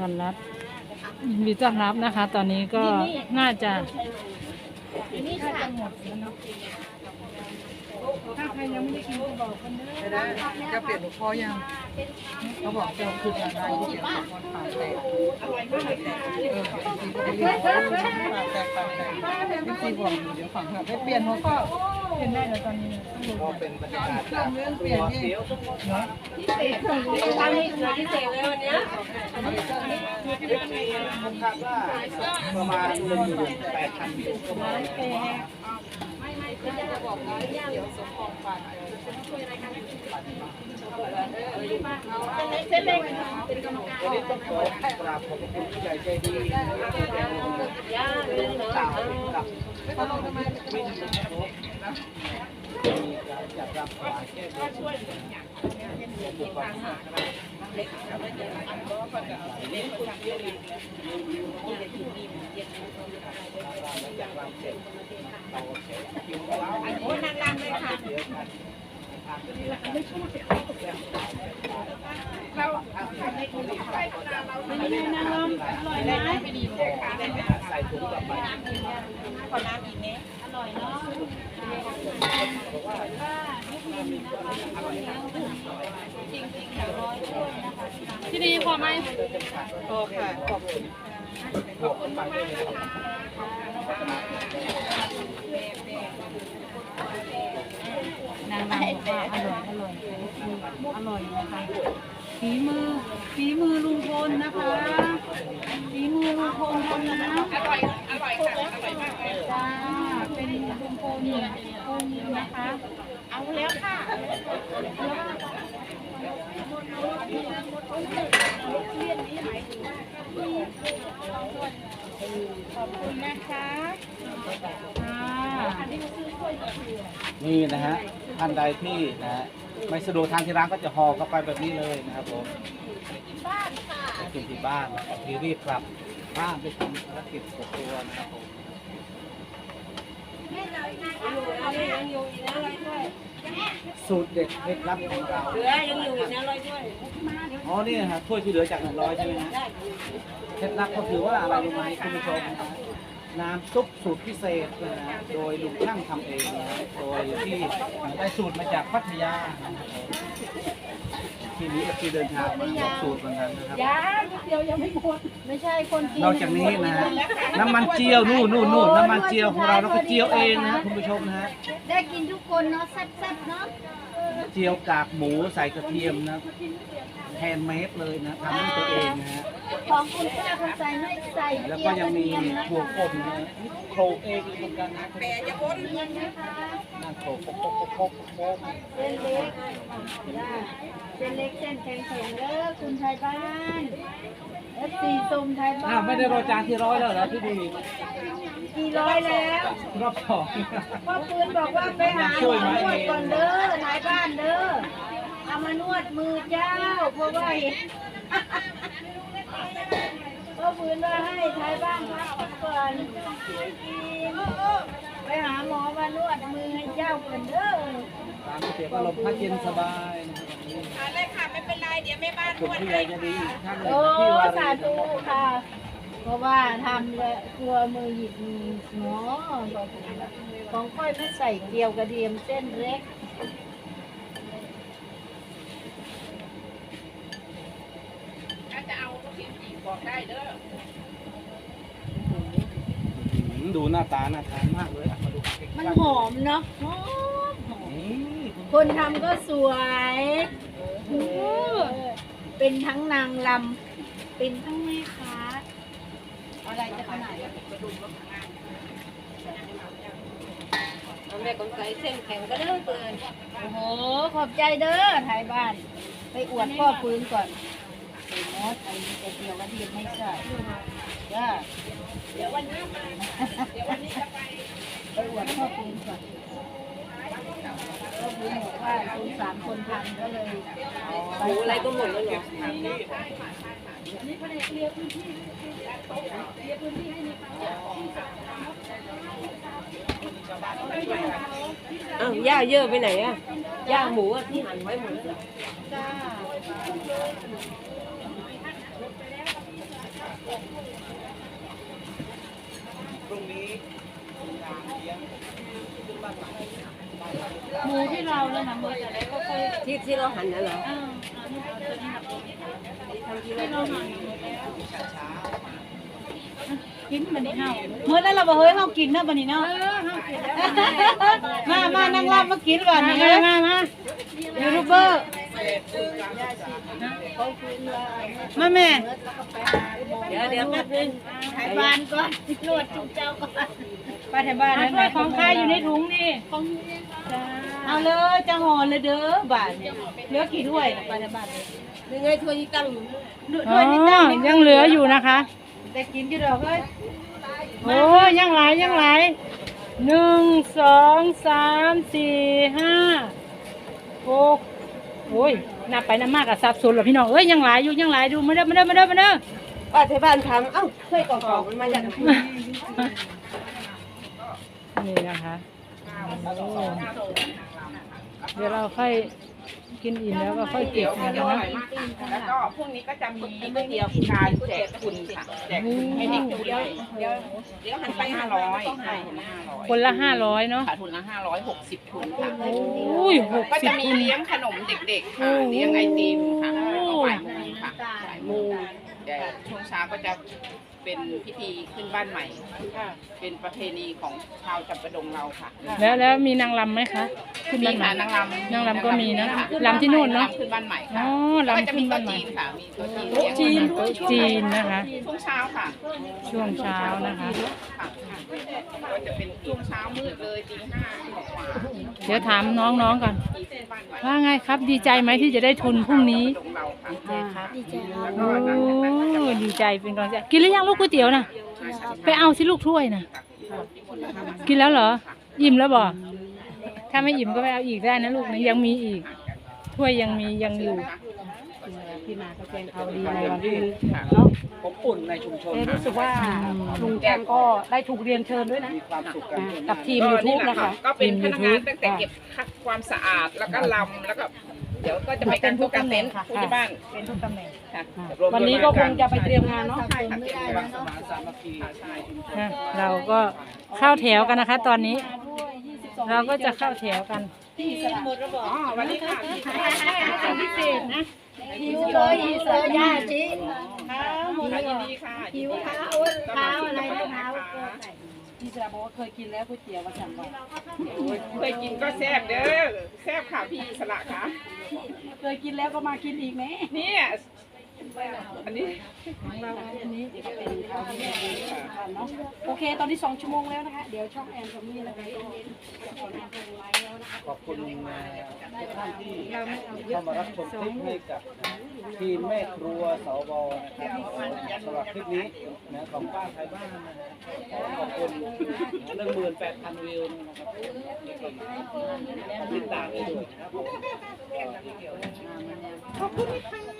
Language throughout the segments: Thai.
ต้อนรับมีต้อนรับนะคะ ตอนนี้ก็น่าจะ นี่ค่ะหมดแล้วเนาะ ถ้าใครยังไม่ได้กินก็บอกคนเด้อไม่ได้จะเปลี่ยนหลวงพ่อยังเขาบอกจะคือการได้ที่เปลี่ยนหลวงพ่อปากแตกเออจริงๆก็ไม่ได้ปากแตกปากแตกจริงๆบอกเดี๋ยวฝั่งแบบไม่เปลี่ยนหลวงพ่อเปลี่ยนได้แล้วตอนนี้ก็เป็นบรรยากาศเรื่องเปลี่ยนนี่เนาะทำให้เหลือพิเศษเลยวันนี้ผมคาดว่าประมาณหนึ่งหมื่นแปดพันวิวเส้น เล็กวันนี้ต้องขอกราบขอบคุณผู้ใหญ่ใจดีย่ายเนาะสาวกับมีการจัดรับถวายแก้บนช่วยบุปผาจัดรำเสร็นกราเสร็จคิวเราโอ้นางรำเลยค่ะเดี๋ยวกันเรื่องไงนางรำอร่อยไหมใส่ถุงทำไม ขอน้ำอีกไหมอร่อยเนาะ ที่นี่พอไหมโอค่ะขอบคุณบวกกันไปด้วยเลยนางบอกว่าอร่อยอร่อยอร่อยนะคะฝีมือฝีมือลุงพลนะคะฝีมือลุงพลทำนะอร่อยอร่อยค่ะอร่อยมากเลยจ้าเป็นลุงพลคนนะคะ เอาแล้วค่ะขอบคุณนะคะนี่นะฮะท่านใดที่นะฮะไม่สะดวกทางที่ร้านก็จะห่อเข้าไปแบบนี้เลยนะครับผมบ้านค่ะกินที่บ้านรีรีบกลับบ้านไปทำภารกิจส่วนตัวนะครับผมอยู่ยังอยู่อีกนะ สูตรเด็ดเคล็ดลับของเราเหลือยังอยู่อีกนะร้อยถ้วยอ๋อนี่นะครับถ้วยที่เหลือจากหนึ่งร้อยใช่ไหมฮะเคล็ดลับก็คือว่าอะไรรู้ไหมคุณผู้ชมนะฮะน้ำซุปสูตรพิเศษนะฮะโดยลุงช่างทำเองนะฮะโดยที่ได้สูตรมาจากพัทยานะครับผม ทีนี้ก็คือเดินทางมาบอกสูตรเหมือนกันนะครับ ยังเดียวยังไม่หมดไม่ใช่คนกินนอกจากนี้นะฮะน้ำมันเจียวนู่นนู่นนู่นน้ำมันเจียวของเราเราก็เจียวเองนะฮะคุณผู้ชมนะฮะ ได้กินทุกคนเนาะแซ่บๆเนาะ เจียวกากหมูใส่กระเทียมนะแฮนด์เมดเลยนะทำด้วยตัวเองนะฮะของคุณป้าคุณใส่ไม่ใส่แล้วเกี๊ก็ยวกยัระงมีเทียมนะถั่วป่นนะฮะโครกเองเหมือนกันนะแปะจะพ้นเย็นนะคะนั่งโครกโครกโครกโครกโครกเส้นเล็กจ้าเส้นเล็กเส้นแข็งแข็งเด้อคุณไทยบ้านเอฟซีซุมไทยบ้าอ้าวนไม่ได้รอจานที่ร้อยแล้วเหรอพี่ดี กี่ร้อยแล้วรอบสองพ่อปืนบอกว่าไปหาหมอนวดก่อนเด้อไทยบ้านเด้อเอามานวดมือเจ้าเพราะว่าเห็นพ่อปืนว่าให้ไทยบ้านพักก่อนไปหาหมอมานวดมือให้เจ้าก่อนเด้อร้านก๋วยเตี๋ยวก็ลมพักเย็นสบายนะครับเลยค่ะไม่เป็นไรเดี๋ยวแม่บ้านคุณผู้ใหญ่ใจะดีอีกท่านหนึ่งโอ้ที่วาสารีธุค่ะ เพราะว่าทำแล้วกลัวมือหยิบมือหมอของค่อยไม่ใส่เกลียวกระเทียมเส้นเล็กอืมดูหน้าตาน่าทานมากเลยอะมาดูใกล้ๆมันหอมเนาะหอมหอม นี่คนทำก็สวยเออเป็นทั้งนางลำเป็นทั้งแม่ค้า อะไรจะขนาดนั้นแม่คนใส่เส้นแข็งก็เด้อเปินโอ้โห ขอบใจเด้อไทยบ้าน ไปอวดพ่อปืนก่อนไอ้มดไอ้ไอ้เดียวกระเทียมไม่ใส่เดี๋ยววันนี้ไปเดี๋ยววันนี้จะไปไปอวดพ่อปืนก่อน ซื้อหมดว่าคุณสามคนทำก็เลยหมูอะไรก็หมดแล้วเหรออ้าวย่าเยอะไปไหนอะย่าหมูอะที่หั่นไว้หมดแล้วจ้าพรงนี้ หมูที่เราแล้วนะหมูจะได้ก็ค่อยที่ที่เราหั่นน่ะเหรออ่าอันนี้เอาตัวนี้นะที่เราหั่นหมดแล้วกินมันนี่เฮาเมื่อนั้นเราบอกเฮ้ยเฮากินนะบัดนี้เนาะมามานั่งรับมากินก่อนนี่มามามายูทูบเบอร์มาแม่ เดี๋ยวเดี๋ยวแป๊บนึงไทยบ้านก่อนนวดจุกเจ้าก่อน ไปแถวบ้านนั่นน่ะของใครอยู่ในถุงนี่เอาเลยจะห่อเลยเด้อบาทเนี่ยเหลือกี่ถ้วยล่ะไปแถวบ้านเลยยังไงถ้วยที่ตั้งอยู่ถ้วยนี่ตั้งยังเหลืออยู่นะคะ แต่กินกี่ดอกเอ้ยโอ้ยยังหลายยังหลายหนึ่งสองสามสี่ห้าหกโอ้ยนับไปนับมากกับสับสนหรอพี่น้องเอ้ยยังหลายอยู่ยังหลายดูมาเด้อมาเด้อมาเด้อมาเด้อป้าที่บ้านทำเอ้าถ้วยกล่องๆมันมาจากนี่ นะคะโอ้เดี๋ยวเราค่อยกินอิ่มแล้วก็ค่อยเก็บนะคะเนาะแล้วก็พรุ่งนี้ก็จะมีก๋วยเตี๋ยวกายแจกคุณค่ะแจกคุณให้เด็กคุณเลยเดี๋ยวเดี๋ยวหันไปห้าร้อยค่ะคนละห้าร้อยคนละห้าร้อยเนาะค่ะทุนละห้าร้อยหกสิบทุนค่ะโอ้ยหกก็สิจะบมีคุณเลี้ยงขนมเด็กๆค่ะเลี้ยงไอติมค่ะแล้วก็บ่ายโมงค่ะบ่ายโมงแต่ช่วงเช้าก็จะ เป็นพิธีขึ้นบ้านใหม่เป็นประเพณีของชาวจับประดงเราค่ะแล้วแล้วมีนางรำไหมคะขึ้นมีบ้านใหม่ ค่ะนางรำนางรำก็มีนะค่รำที่นู่นเนอะรำขึ้นบ้านใหม่ค่ะอ๋อแล้วก็รำจะขึ้มีนโต๊ะบ้านใหม่ จีนค่ะ มีโต๊ะจีนโต๊ะจีนโต๊ะจีนนะคะ ช่วงเช้าค่ะช่วงเช้านะคะ ค่ะ ก็จะเป็นช่วงเช้ามืดเลยตีห้าออกมาเดี๋ยวถามน้องๆก่อนที่ขึ้นบ้านใหม่ว่าไงครับดีใจไหมที่จะได้ทุนพรุ่งนี้ตรงเราค่ะดีใจครับโอ้ดีใจเป็นกำลังใจกินหรือยังลูกก๋วยเตี๋ยวนะไปเอาสิลูกถ้วยนะกินแล้วเหรออิ่มแล้วบ่ถ้าไม่อิ่มก็ไปเอาอีกได้นะลูกนะยังมีอีก ถ้วยยังมียังอยู่ พี่มาก็แจ้งเอาดีทำในเต็มวันที่ที่ผมอุ่นในชุมชนเอ๊ะรู้สึกว่าลุงแกงก็ได้ถูกเรียนเชิญด้วยนะ มีความสุขกันกับทีม YouTube นะคะก็เป็นพนักงานตั้งแต่เก็บความสะอาดแล้วก็ลำแล้วก็เดี๋ยวก็จะไปกันทุกการเต็นท์ผู้ที่บ้านเป็นทุกตำแหน่งค่ะวันนี้ก็คงจะไปเตรียมงานเนาะใช่ค่ะเตรียมงานสมานสามัคคีใช่นะเราก็เข้าแถวกันนะคะ ตอนนี้ เราก็จะเข้าแถวกันอ๋อวันนี้ค่ะพิเศษนะ หิวเลยหิวเลยย่าจียินดีค่ะหิวเท้าเท้าอะไรนะเท้าพี่สระบอกว่าเคยกินแล้วก๋วยเตี๋ยวมาสั่งว่าเคยกินก็แซ่บเด้อแซ่บค่ะพี่สละค่ะเคยกินแล้วก็มากินอีกไหมเนี่ย อันนี้ของเราอันนี้เป็นข้าวที่แม่เนาะโอเค ตอนนี้สองชั่วโมงแล้วนะคะ เดี๋ยวช่องแอนกับมี่นะคะก็ขอทำเป็นไลฟ์แล้วนะคะขอบคุณนะทุกท่านที่เข้ามารับชมคลิปให้กับทีมแม่ครัวสวนะครับสำหรับคลิปนี้นะของป้าไทยบ้านนะฮะขอขอบคุณหนึ่งหมื่นแปดพันวิวนะครับติดตามได้ด้วยนะครับผม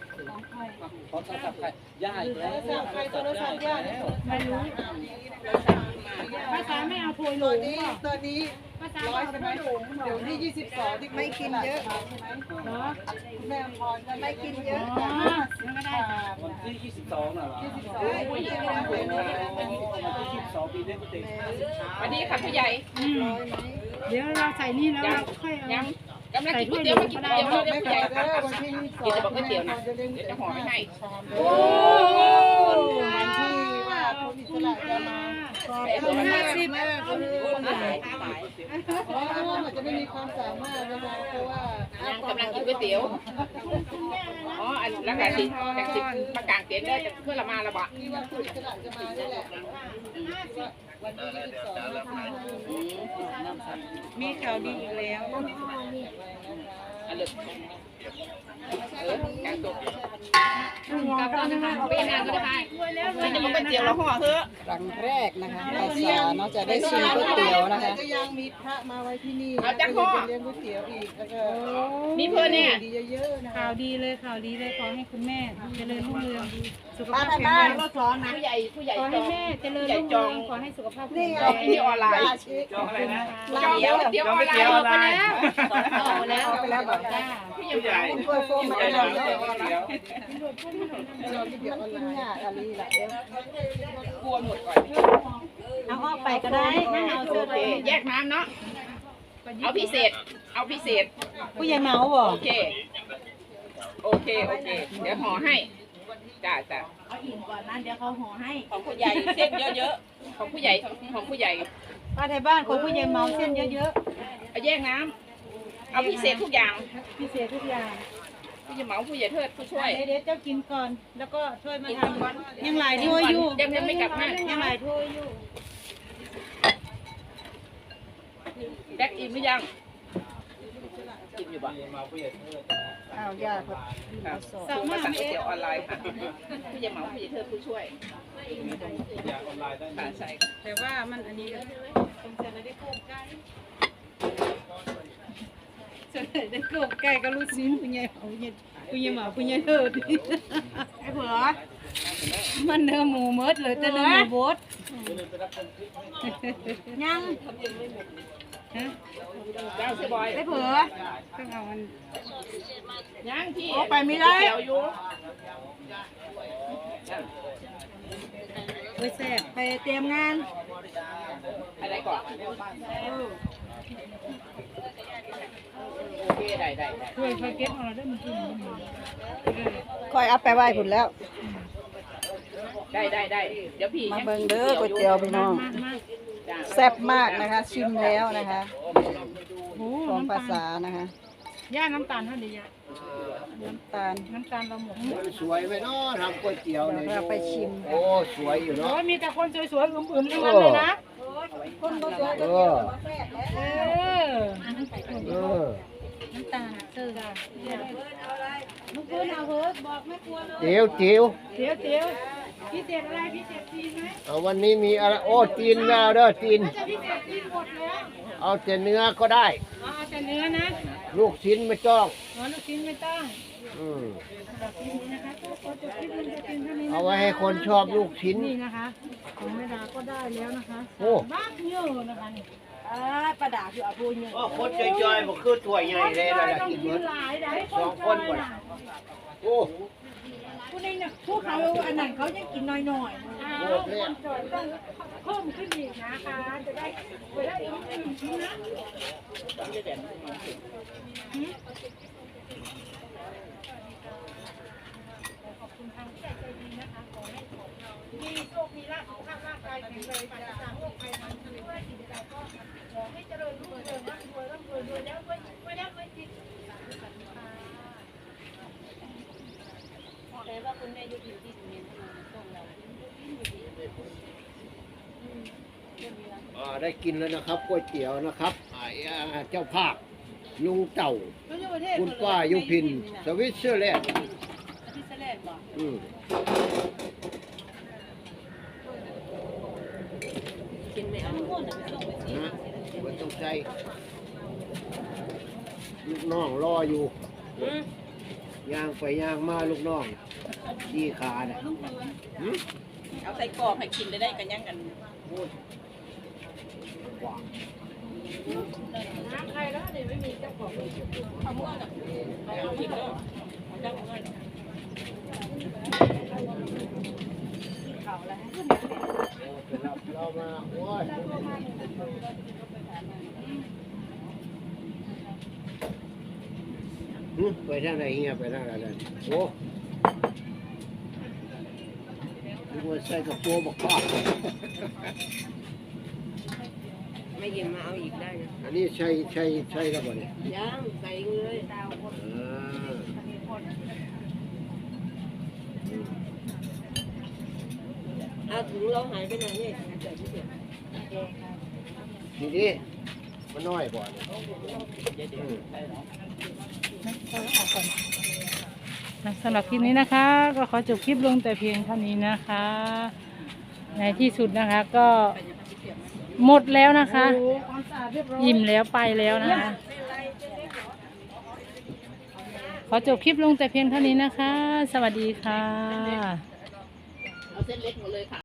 ขอโทรศัพท์ใครย่าอีกแล้วโทรศัพท์ใครโทรศัพท์ย่าแล้วไม่รู้ภาษาไม่เอาถ้วยหลงเปล่าตอนนี้ภาษาบอกไม่หลงเดี๋ยวที่22ที่ไม่กินเยอะเนาะแม่พรจะไม่กินเยอ๋อะอยังไม่ได้วันที่ 22น่ะเหรอวันที่22ปีนี้ก็ติดวันนี้ค่ะผู้ใหญ่ อืมเดี๋ยวเราใส่นี่แล้วเราค่อยเอายัง กำลังกินก๋วยเตี๋ยวมากินก๋วยเตี๋ยวเดี๋ยวผู้ใหญ่ค่ะกินจะบอกก๋วยเตี๋ยวนะเดี๋ยวจะห่อไม่ให้โอ้วันที่ว่าคนอิสระจะมาขอบคุณห้าสิบเพราะว่ามันจะไม่มีความสามารถนะคะเพราะว่ายังกำลังกินก๋วยเตี๋ยว แล้วก็สิจังสิประกางเต็นท์ได้เพื่อละมาละบะมีข่าวดีอีกแล้ว องนะคะมีข่าวดีอีกแล้วกับตอนนะคะไปงานก็ได้ไปจะมาเป็นเตี๋ยวแล้วห่อเถอะครั้งแรกนะคะภาษาเนาะจะได้ชิมก๋วยเตี๋ยวนะคะ ก็ยังมีพระมาไว้ที่นี่เอาจักห่อ เลี้ยงก๋วยเตี๋ยวอีกแล้วก็มีเพื่อนเนี่ย ดีเยอะๆนะข่าวดีเลยข่าวดีเลยขอให้คุณแม่เจริญรุ่งเรืองสุขภาพแข็งแรงก็สอนนะผู้ใหญ่ผู้ใหญ่ขอจให้องแม่เจริญรุ่งเรืองขอให้สุขภาพแข็งแรงงที่ออนไลน์จองอะไรนะจองเดี๋ยวเดี๋ยวออนไลน์ออกไปแล้วออกไปแล้วไปแล้วบอกผู้ใหญ่คุณกล้วยโฟมผู้มาใหญ่แล้วจองเดี๋ยวเดี๋ยมันกินยากอะไรล่ะเดี๋ยวกลัวหมดก่อนเอาออกไปก็ได้ไม่เอาเสื้อเคแยกน้ำเนาะเอาพิเศษ เอาพิเศษ ผู้ใหญ่เมาบ่โอเค โอเค โอเค เดี๋ยวห่อให้จ้าจ้าเอาอิ่มก่อนนะเดี๋ยวเขาห่อให้ ของผู้ใหญ่เส้นเยอะๆ ของผู้ใหญ่ของผู้ใหญ่ป้าไทยบ้านของผู้ใหญ่เมาเส้นเยอะๆเอาแยกน้ำ เอาพิเศษทุกอย่างๆพิเศษทุกอย่างผู้ใหญ่เหมาผู้ใหญ่เทิดผู้ช่วยเดี๋ยวเดี๋ยวเจ้ากินก่อน แล้วก็ช่วยมาทำยังหลายถ้วยอยู่ยังยังไม่กลับมายังหลายถ้วยอยู่แบ็กอิ่มหรือยังกินอยู่ปะมาผู้ใหญ่เทิดอ้าวยากครับครับส่งมาสั่งก๋วยเตี๋ยวออนไลน์ค่ะผู้ใหญ่เหมาผู้ใหญ่เทิดผู้ช่วยอยากออนไลน์ได้ค่ะใช่แต่ว่ามันอันนี้สงสัยได้โกบไก่สงสัย ได้กบไก่ก็รู้สิผู้ใหญ่ผู้ใหญ่ผู้ใหญ่หมาผู้ใหญ่เถิดไอ้เผือมันเนื้อหมูเมดเลยแต่เนื้อหมูบดยังฮะไอ้เผือต้องเอามันย่างที่โอ้ไปไม่ได้เดี๋ยวอยู่ไว้แซ่บไปเตรียมงานอะไรก่อน โอเคได้ได้ได้ช่วยเก็บเอาเราได้มันกินคอยเอาไปไหว้ผุนแล้ว ได้ได้ได้เดี๋ยวพี่มาเบิ่งเด้อก๋วยเตี๋ยวพี่น้อง มากมากแซ่บมากนะคะ ชิมแล้วนะคะ โอ้ของน้ำภาตาลษานะคะย่าน้ำตาลเท่านี้ย่าน้ำตาล น้ำตาลเราหมดสวยไหมเนาะทำก๋วยเตี๋ยวเนี่ยเราไปชิม โอ้สวยอยู่โอ้เนาะยมีแต่คนสวยๆอึมๆทั้งนั้นเลยนะเออเออ เออน้ำตาลเติร์ดลูกเพื่อนเอาเถอะบอกไม่กลัวเลยเตี๋ยวเตี๋ยวเดี๋ยวเดี๋ยวพิเศษอะไรพิเศษจีนไหมเอาวันนี้มีอะไรโอ้ตีนแล้วเด้อตีนจะพิเศษจีนหมดแล้วเอาแต่เนื้อก็ได้เอาแต่เนื้อนะลูกชิ้นไม่ต้องอ๋อลูกชิ้นไม่ต้องอืมแบบนี้นะคะก็จะคิดมันจะกินเท่านี้เอาไว้ให้คนชอบลูกชิ้นนี่นะคะของแม่ดาก็ได้แล้วนะคะโอ้บ้านเยอะนะคะนี่ อ่าประดาคือเอาพูนเงินโอ้คนจอยๆบอกคือถ้วยใหญ่เลยนะต้องกินกิหมนดหลายได้สองคนก่อนโอ้ผู้นี้เนี่ยพวกเขาอันนั้นเขายังกินน้อยๆอ้าวคนจอยต้องเพิ่มขึ้นอีกนะคะ จะได้จะได้อิ่มๆนะขอบคุณทางผู้ใหญ่ใจดีนะคะขอให้มีโชค มีลาภสุขภาพร่างกายแข็งแรงปราศจากโรคภัยมันคือว่าสิ่งใดก็ ขอให้เจริญรุ่งเรืองร่ำรวยร่ำรวยรวยแล้วรวยรวยแล้วรวยจริงบอกเลยว่าคุณแม่ยุติที่สุเมนต์ตรงเราอ่าได้กินแล้วนะครับก๋วยเตี๋ยวนะครับอ่าอ่าเจ้าภาพลุงเต่า คุณป้ายุพิน สวิตเซอร์แลนด์ที่เซเลนบอก อืม กินไหมเอา นะมันต้องใจ ลูกน้องรออยู่ย่างไปย่างมาลูกน้องยี่ขาเนี่ยหืมเอาใส่กรอกให้กินได้ได้กันยังกันน้ำใครแล้วเนี่ยไม่มีเจ้าของเอาม่วงอะเอากินแล้วเอาเจ้าของเงินเรามาโอ้ยหืม ไปทางไหนเฮียไปทางไหนโอ้ดูว่าใส่กระโปรงบักข้าไม่ยินมาเอาอีกได้นะอันนี้ใช่ใช่ใช่ครับบ่เนี่ยย่างใส่เลยอ่าเอาถุงเราหายไปไหนเนี่ยเดียวทีนี้มันน้อยกว่าเนี่ย อืมเอาออกก่อนนะสำหรับคลิปนี้นะคะ ก็ขอจบคลิปลงแต่เพียงเท่านี้นะคะ ในที่สุดนะคะก็หมดแล้วนะคะอิ่มแล้วไปแล้วนะคะ ขอจบคลิปลงแต่เพียงเท่านี้นะคะ สวัสดีค่ะ